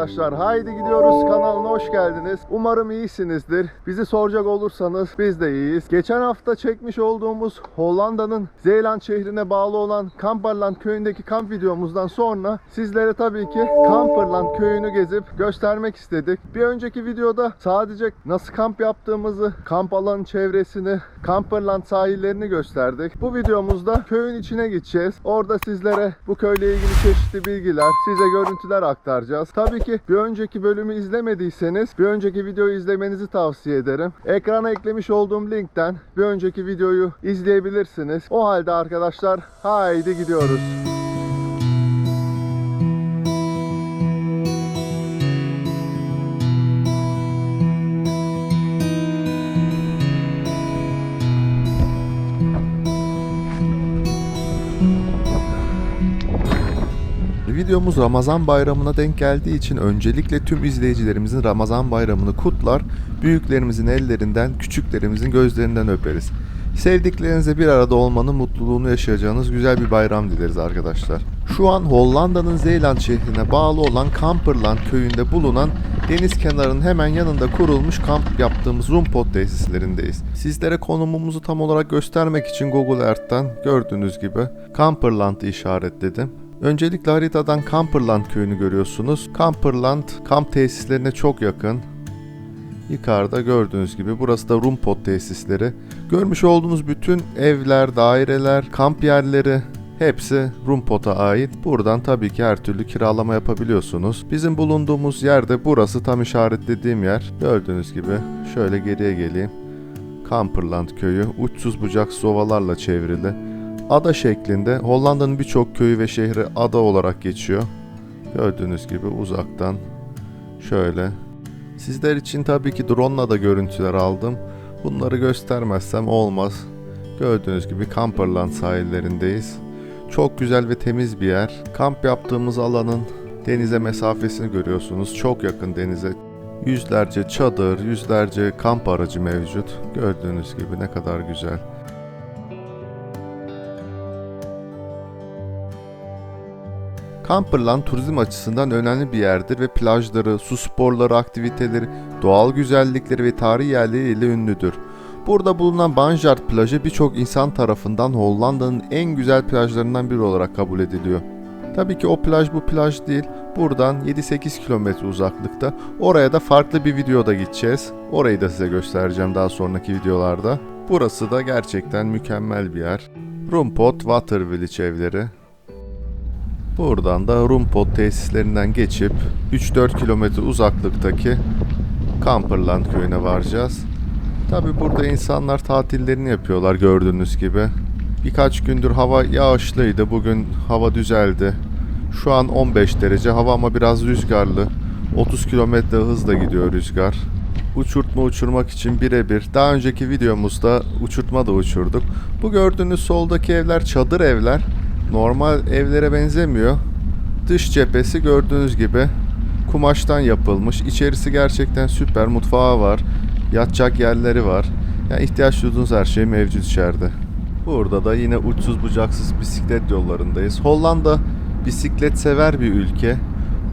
arkadaşlar. Haydi gidiyoruz kanalına hoş geldiniz. Umarım iyisinizdir. Bizi soracak olursanız biz de iyiyiz. Geçen hafta çekmiş olduğumuz Hollanda'nın Zeeland şehrine bağlı olan Kamperland köyündeki kamp videomuzdan sonra sizlere tabii ki Kamperland köyünü gezip göstermek istedik. Bir önceki videoda sadece nasıl kamp yaptığımızı, kamp alanı çevresini, Kamperland sahillerini gösterdik. Bu videomuzda köyün içine gideceğiz. Orada sizlere bu köyle ilgili çeşitli bilgiler, size görüntüler aktaracağız. Tabii ki bir önceki bölümü izlemediyseniz bir önceki videoyu izlemenizi tavsiye ederim. Ekrana eklemiş olduğum linkten bir önceki videoyu izleyebilirsiniz. O halde arkadaşlar haydi gidiyoruz. Videomuz Ramazan bayramına denk geldiği için öncelikle tüm izleyicilerimizin Ramazan bayramını kutlar, büyüklerimizin ellerinden, küçüklerimizin gözlerinden öperiz. Sevdiklerinize bir arada olmanın mutluluğunu yaşayacağınız güzel bir bayram dileriz arkadaşlar. Şu an Hollanda'nın Zeeland şehrine bağlı olan Kamperland köyünde bulunan deniz kenarının hemen yanında kurulmuş kamp yaptığımız Rumpot tesislerindeyiz. Sizlere konumumuzu tam olarak göstermek için Google Earth'ten gördüğünüz gibi Kamperland'ı işaretledim. Öncelikle haritadan Kamperland köyünü görüyorsunuz. Kamperland kamp tesislerine çok yakın. Yukarıda gördüğünüz gibi burası da Rumpot tesisleri. Görmüş olduğunuz bütün evler, daireler, kamp yerleri hepsi Rumpot'a ait. Buradan tabii ki her türlü kiralama yapabiliyorsunuz. Bizim bulunduğumuz yerde burası tam işaretlediğim yer. Gördüğünüz gibi şöyle geriye geleyim. Kamperland köyü uçsuz bucaksız ovalarla çevrili. Ada şeklinde Hollanda'nın birçok köyü ve şehri ada olarak geçiyor. Gördüğünüz gibi uzaktan şöyle. Sizler için tabii ki drone'la da görüntüler aldım. Bunları göstermezsem olmaz. Gördüğünüz gibi Kamperland sahillerindeyiz. Çok güzel ve temiz bir yer. Kamp yaptığımız alanın denize mesafesini görüyorsunuz. Çok yakın denize. Yüzlerce çadır, yüzlerce kamp aracı mevcut. Gördüğünüz gibi ne kadar güzel. Kamperland turizm açısından önemli bir yerdir ve plajları, su sporları, aktiviteleri, doğal güzellikleri ve tarihi yerleriyle ünlüdür. Burada bulunan Banjart plajı birçok insan tarafından Hollanda'nın en güzel plajlarından biri olarak kabul ediliyor. Tabii ki o plaj bu plaj değil. Buradan 7-8 kilometre uzaklıkta. Oraya da farklı bir videoda gideceğiz. Orayı da size göstereceğim daha sonraki videolarda. Burası da gerçekten mükemmel bir yer. Rumpot Water Village evleri. Buradan da Rumpot tesislerinden geçip 3-4 kilometre uzaklıktaki Kamperland köyüne varacağız. Tabi burada insanlar tatillerini yapıyorlar gördüğünüz gibi. Birkaç gündür hava yağışlıydı. Bugün hava düzeldi. Şu an 15 derece hava ama biraz rüzgarlı. 30 kilometre hızla gidiyor rüzgar. Uçurtma uçurmak için birebir. Daha önceki videomuzda uçurtma da uçurduk. Bu gördüğünüz soldaki evler çadır evler normal evlere benzemiyor. Dış cephesi gördüğünüz gibi kumaştan yapılmış. İçerisi gerçekten süper. Mutfağı var. Yatacak yerleri var. Yani ihtiyaç duyduğunuz her şey mevcut içeride. Burada da yine uçsuz bucaksız bisiklet yollarındayız. Hollanda bisiklet sever bir ülke.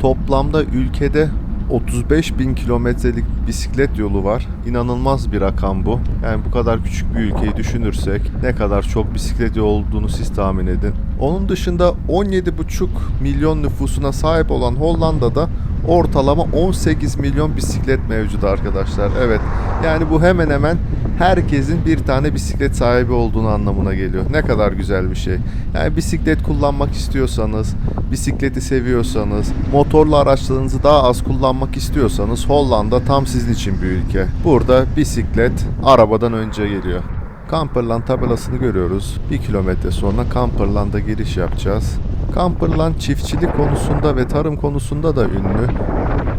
Toplamda ülkede 35 bin kilometrelik bisiklet yolu var. İnanılmaz bir rakam bu. Yani bu kadar küçük bir ülkeyi düşünürsek ne kadar çok bisiklet yolu olduğunu siz tahmin edin. Onun dışında 17,5 milyon nüfusuna sahip olan Hollanda'da ortalama 18 milyon bisiklet mevcut arkadaşlar. Evet yani bu hemen hemen herkesin bir tane bisiklet sahibi olduğunu anlamına geliyor. Ne kadar güzel bir şey. Yani bisiklet kullanmak istiyorsanız, bisikleti seviyorsanız, motorlu araçlarınızı daha az kullanmak istiyorsanız Hollanda tam sizin için bir ülke. Burada bisiklet arabadan önce geliyor. Kamperland tabelasını görüyoruz. Bir kilometre sonra Kamperland'a giriş yapacağız. Kamperland çiftçilik konusunda ve tarım konusunda da ünlü.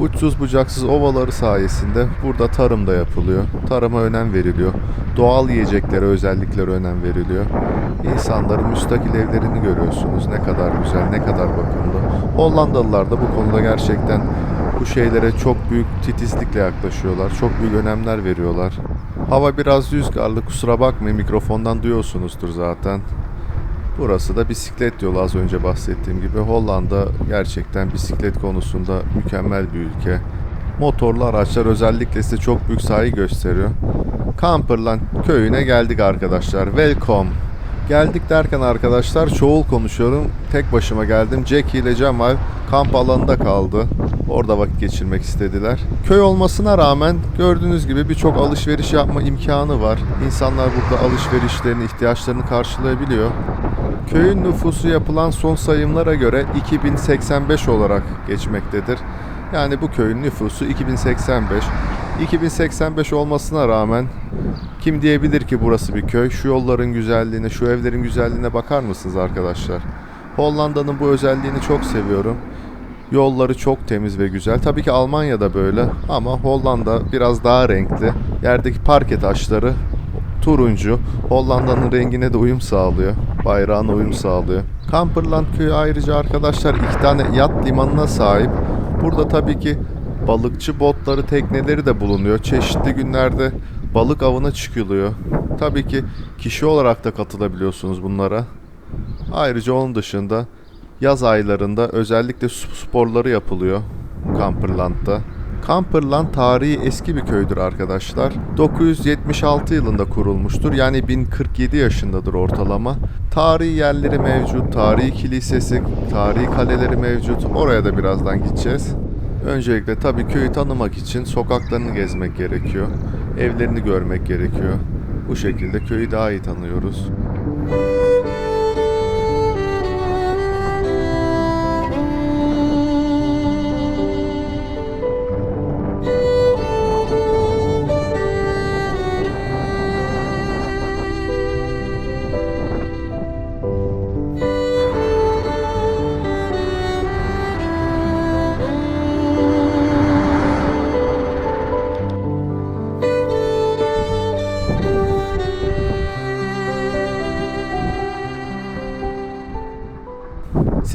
Uçsuz bucaksız ovaları sayesinde burada tarım da yapılıyor. Tarıma önem veriliyor. Doğal yiyeceklere özelliklere önem veriliyor. İnsanların müstakil evlerini görüyorsunuz. Ne kadar güzel, ne kadar bakımlı. Hollandalılar da bu konuda gerçekten bu şeylere çok büyük titizlikle yaklaşıyorlar. Çok büyük önemler veriyorlar. Hava biraz rüzgarlı kusura bakmayın mikrofondan duyuyorsunuzdur zaten. Burası da bisiklet yolu az önce bahsettiğim gibi. Hollanda gerçekten bisiklet konusunda mükemmel bir ülke. Motorlu araçlar özellikle size çok büyük saygı gösteriyor. Kamperland köyüne geldik arkadaşlar. Welcome. Geldik derken arkadaşlar çoğul konuşuyorum. Tek başıma geldim. Jackie ile Cemal kamp alanında kaldı. Orada vakit geçirmek istediler. Köy olmasına rağmen gördüğünüz gibi birçok alışveriş yapma imkanı var. İnsanlar burada alışverişlerini, ihtiyaçlarını karşılayabiliyor. Köyün nüfusu yapılan son sayımlara göre 2085 olarak geçmektedir. Yani bu köyün nüfusu 2085. 2085 olmasına rağmen kim diyebilir ki burası bir köy? Şu yolların güzelliğine, şu evlerin güzelliğine bakar mısınız arkadaşlar? Hollanda'nın bu özelliğini çok seviyorum. Yolları çok temiz ve güzel. Tabii ki Almanya'da böyle ama Hollanda biraz daha renkli. Yerdeki parke taşları turuncu. Hollanda'nın rengine de uyum sağlıyor. Bayrağına uyum sağlıyor. Kamperland köyü ayrıca arkadaşlar iki tane yat limanına sahip. Burada tabii ki balıkçı botları, tekneleri de bulunuyor. Çeşitli günlerde balık avına çıkılıyor. Tabii ki kişi olarak da katılabiliyorsunuz bunlara. Ayrıca onun dışında yaz aylarında özellikle sporları yapılıyor Kamperland'da. Kamperland tarihi eski bir köydür arkadaşlar. 976 yılında kurulmuştur. Yani 1047 yaşındadır ortalama. Tarihi yerleri mevcut, tarihi kilisesi, tarihi kaleleri mevcut. Oraya da birazdan gideceğiz. Öncelikle tabii köyü tanımak için sokaklarını gezmek gerekiyor. Evlerini görmek gerekiyor. Bu şekilde köyü daha iyi tanıyoruz.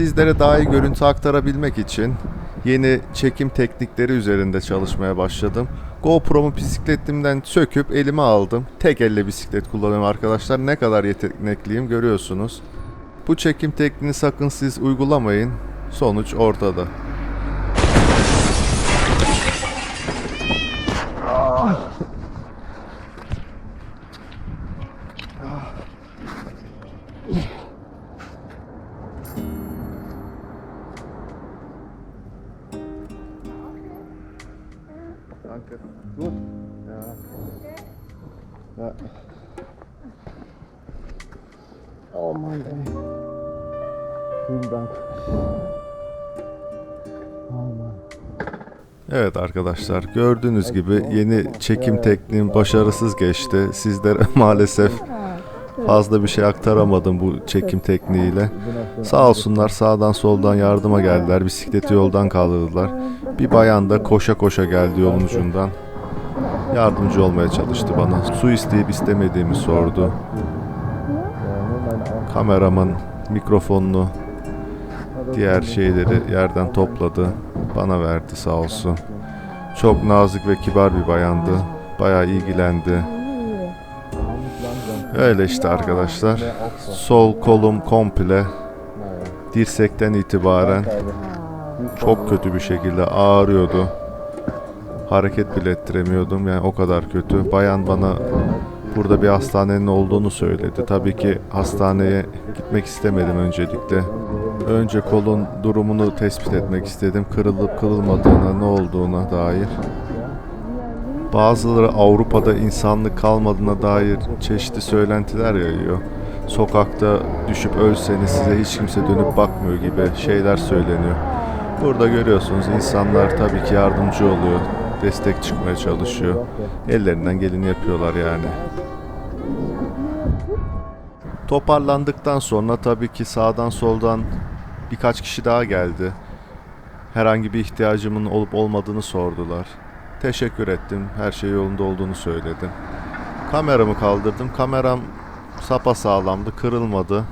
Sizlere daha iyi görüntü aktarabilmek için yeni çekim teknikleri üzerinde çalışmaya başladım. GoPro'mu bisikletimden söküp elime aldım. Tek elle bisiklet kullanıyorum arkadaşlar. Ne kadar yetenekliyim görüyorsunuz. Bu çekim tekniğini sakın siz uygulamayın. Sonuç ortada. Dank. Evet arkadaşlar gördüğünüz gibi yeni çekim tekniğim başarısız geçti. Sizlere maalesef fazla bir şey aktaramadım bu çekim tekniğiyle. Sağ olsunlar sağdan soldan yardıma geldiler. Bisikleti yoldan kaldırdılar. Bir bayan da koşa koşa geldi yolun ucundan. Yardımcı olmaya çalıştı bana. Su isteyip istemediğimi sordu. Kameramın mikrofonunu, diğer şeyleri yerden topladı. Bana verdi sağ olsun. Çok nazik ve kibar bir bayandı. Bayağı ilgilendi. Öyle işte arkadaşlar. Sol kolum komple dirsekten itibaren çok kötü bir şekilde ağrıyordu. Hareket bile ettiremiyordum yani o kadar kötü. Bayan bana burada bir hastanenin olduğunu söyledi. Tabii ki hastaneye gitmek istemedim öncelikle. Önce kolun durumunu tespit etmek istedim. Kırılıp kırılmadığına, ne olduğuna dair. Bazıları Avrupa'da insanlık kalmadığına dair çeşitli söylentiler yayıyor. Sokakta düşüp ölseniz size hiç kimse dönüp bakmıyor gibi şeyler söyleniyor. Burada görüyorsunuz insanlar tabii ki yardımcı oluyor. Destek çıkmaya çalışıyor. Ellerinden geleni yapıyorlar yani. Toparlandıktan sonra tabii ki sağdan soldan birkaç kişi daha geldi. Herhangi bir ihtiyacımın olup olmadığını sordular. Teşekkür ettim. Her şey yolunda olduğunu söyledim. Kameramı kaldırdım. Kameram sapa sağlamdı, kırılmadı.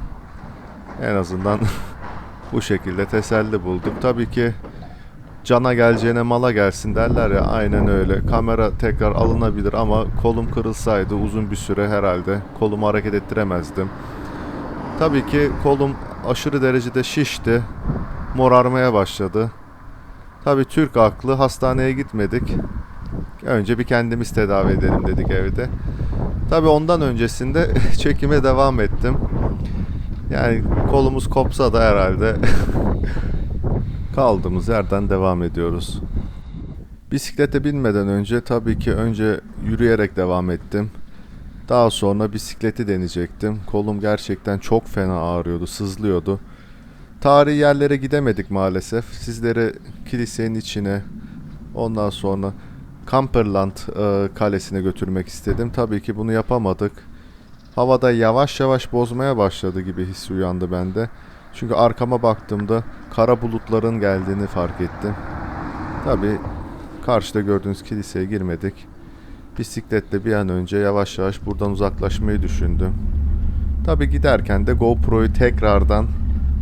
En azından bu şekilde teselli bulduk. Tabii ki cana geleceğine mala gelsin derler ya aynen öyle. Kamera tekrar alınabilir ama kolum kırılsaydı uzun bir süre herhalde kolumu hareket ettiremezdim. Tabii ki kolum aşırı derecede şişti. Morarmaya başladı. Tabii Türk aklı hastaneye gitmedik. Önce bir kendimiz tedavi edelim dedik evde. Tabii ondan öncesinde çekime devam ettim. Yani kolumuz kopsa da herhalde kaldığımız yerden devam ediyoruz. Bisiklete binmeden önce tabii ki önce yürüyerek devam ettim. Daha sonra bisikleti deneyecektim. Kolum gerçekten çok fena ağrıyordu, sızlıyordu. Tarihi yerlere gidemedik maalesef. Sizleri kilisenin içine, ondan sonra Kamperland e, kalesine götürmek istedim. Tabii ki bunu yapamadık. Havada yavaş yavaş bozmaya başladı gibi his uyandı bende. Çünkü arkama baktığımda kara bulutların geldiğini fark ettim. Tabii karşıda gördüğünüz kiliseye girmedik. Bisikletle bir an önce yavaş yavaş buradan uzaklaşmayı düşündüm. Tabii giderken de GoPro'yu tekrardan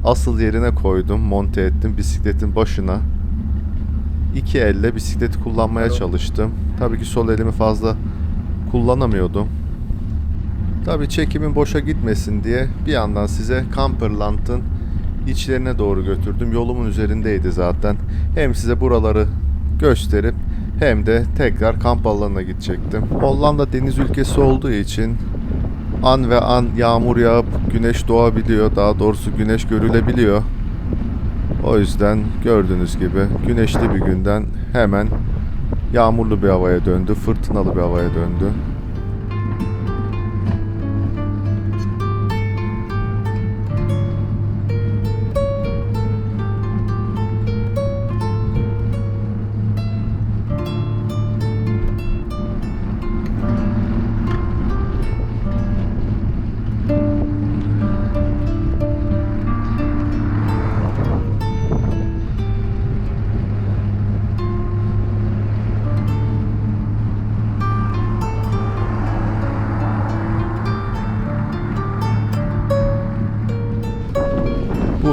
asıl yerine koydum, monte ettim bisikletin başına. İki elle bisikleti kullanmaya çalıştım. Tabii ki sol elimi fazla kullanamıyordum. Tabii çekimin boşa gitmesin diye bir yandan size Camperland'ın içlerine doğru götürdüm. Yolumun üzerindeydi zaten. Hem size buraları gösterip hem de tekrar kamp alanına gidecektim. Hollanda deniz ülkesi olduğu için an ve an yağmur yağıp güneş doğabiliyor. Daha doğrusu güneş görülebiliyor. O yüzden gördüğünüz gibi güneşli bir günden hemen yağmurlu bir havaya döndü, fırtınalı bir havaya döndü.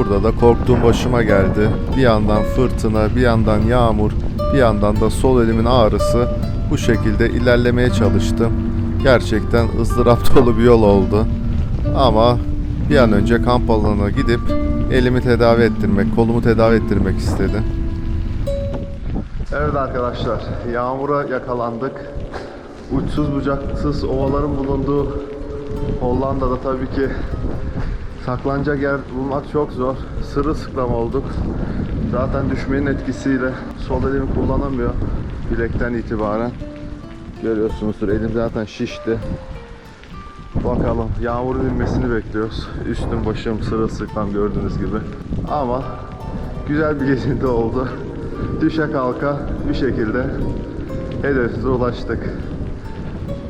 Burada da korktuğum başıma geldi. Bir yandan fırtına, bir yandan yağmur, bir yandan da sol elimin ağrısı. Bu şekilde ilerlemeye çalıştım. Gerçekten ızdırap dolu bir yol oldu. Ama bir an önce kamp alanına gidip elimi tedavi ettirmek, kolumu tedavi ettirmek istedim. Evet arkadaşlar, yağmura yakalandık. Uçsuz bucaksız ovaların bulunduğu Hollanda'da tabii ki saklanacak yer bulmak çok zor. Sırılsıklam olduk. Zaten düşmenin etkisiyle sol elimi kullanamıyor bilekten itibaren. Görüyorsunuzdur elim zaten şişti. Bakalım yağmurun inmesini bekliyoruz. Üstüm başım sırılsıklam gördüğünüz gibi. Ama güzel bir gezinti oldu. Düşe kalka bir şekilde hedefimize ulaştık.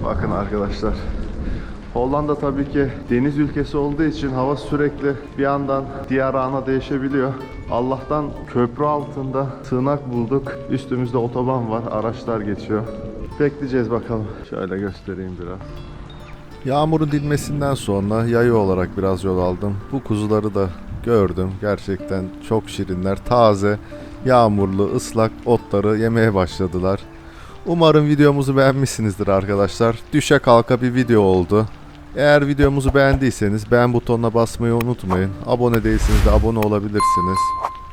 Bakın arkadaşlar. Hollanda tabii ki deniz ülkesi olduğu için hava sürekli bir yandan diğer ana değişebiliyor. Allah'tan köprü altında sığınak bulduk. Üstümüzde otoban var, araçlar geçiyor. Bekleyeceğiz bakalım. Şöyle göstereyim biraz. Yağmurun dinmesinden sonra yayı olarak biraz yol aldım. Bu kuzuları da gördüm. Gerçekten çok şirinler. Taze, yağmurlu, ıslak otları yemeye başladılar. Umarım videomuzu beğenmişsinizdir arkadaşlar. Düşe kalka bir video oldu. Eğer videomuzu beğendiyseniz beğen butonuna basmayı unutmayın. Abone değilseniz de abone olabilirsiniz.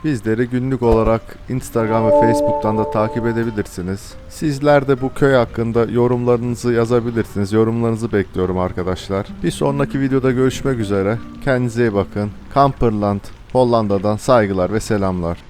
Bizleri günlük olarak Instagram ve Facebook'tan da takip edebilirsiniz. Sizler de bu köy hakkında yorumlarınızı yazabilirsiniz. Yorumlarınızı bekliyorum arkadaşlar. Bir sonraki videoda görüşmek üzere. Kendinize iyi bakın. Kamperland, Hollanda'dan saygılar ve selamlar.